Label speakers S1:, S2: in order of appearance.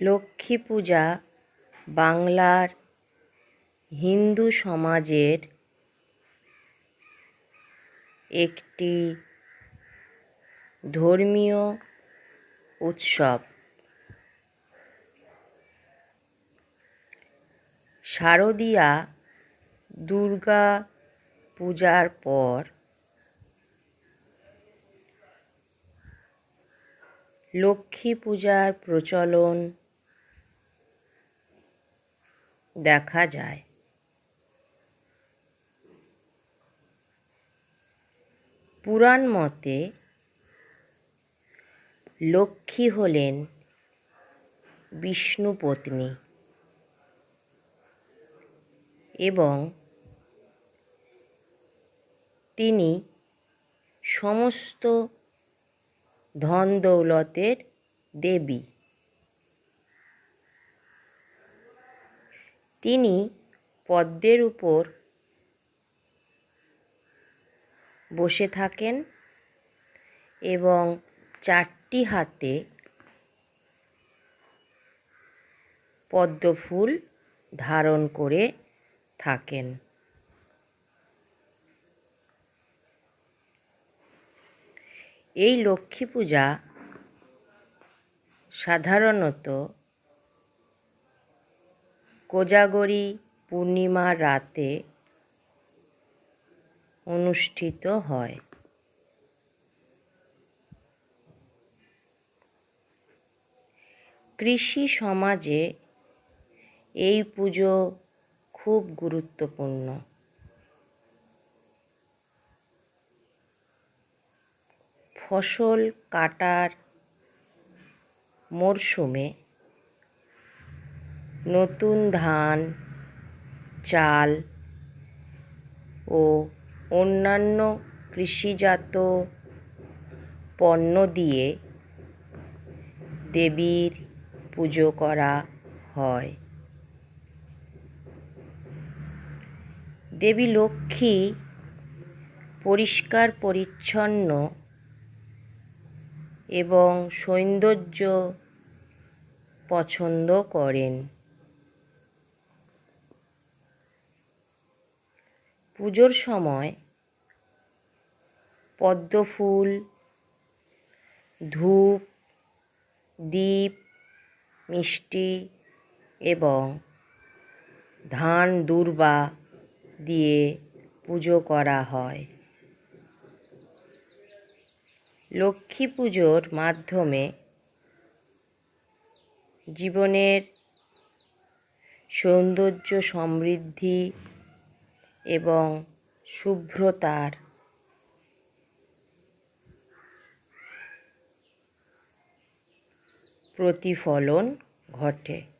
S1: লক্ষ্মী পূজা বাংলার হিন্দু সমাজের একটি ধর্মীয় উৎসব। শারদীয়া দুর্গা পূজার পর লক্ষ্মী পূজার প্রচলন দেখা যায়। পুরাণ মতে লক্ষ্মী হলেন বিষ্ণু পত্নী এবং তিনি সমস্ত ধন দৌলতের দেবী। তিনি পদ্মের উপর বসে থাকেন এবং চারটি হাতে পদ্মফুল ধারণ করে থাকেন। এই লক্ষ্মী পূজা সাধারণত কোজাগরী পূর্ণিমা রাতে অনুষ্ঠিত হয়। কৃষি সমাজে এই পুজো খুব গুরুত্বপূর্ণ। ফসল কাটার মরশুমে নতুন ধান, চাল ও অন্যান্য কৃষিজাত পণ্য দিয়ে দেবীর পুজো করা হয়। দেবী লক্ষ্মী পরিষ্কার, পরিচ্ছন্ন এবং সৌন্দর্য পছন্দ করেন। পুজোর সময় পদ্মফুল, ধূপ, দীপ, মিষ্টি এবং ধান, দূর্বা দিয়ে পুজো করা হয়। লক্ষ্মী পুজোর মাধ্যমে জীবনের সৌন্দর্য সমৃদ্ধি এবং শুভ্রতার। প্রতিফলন ঘটে।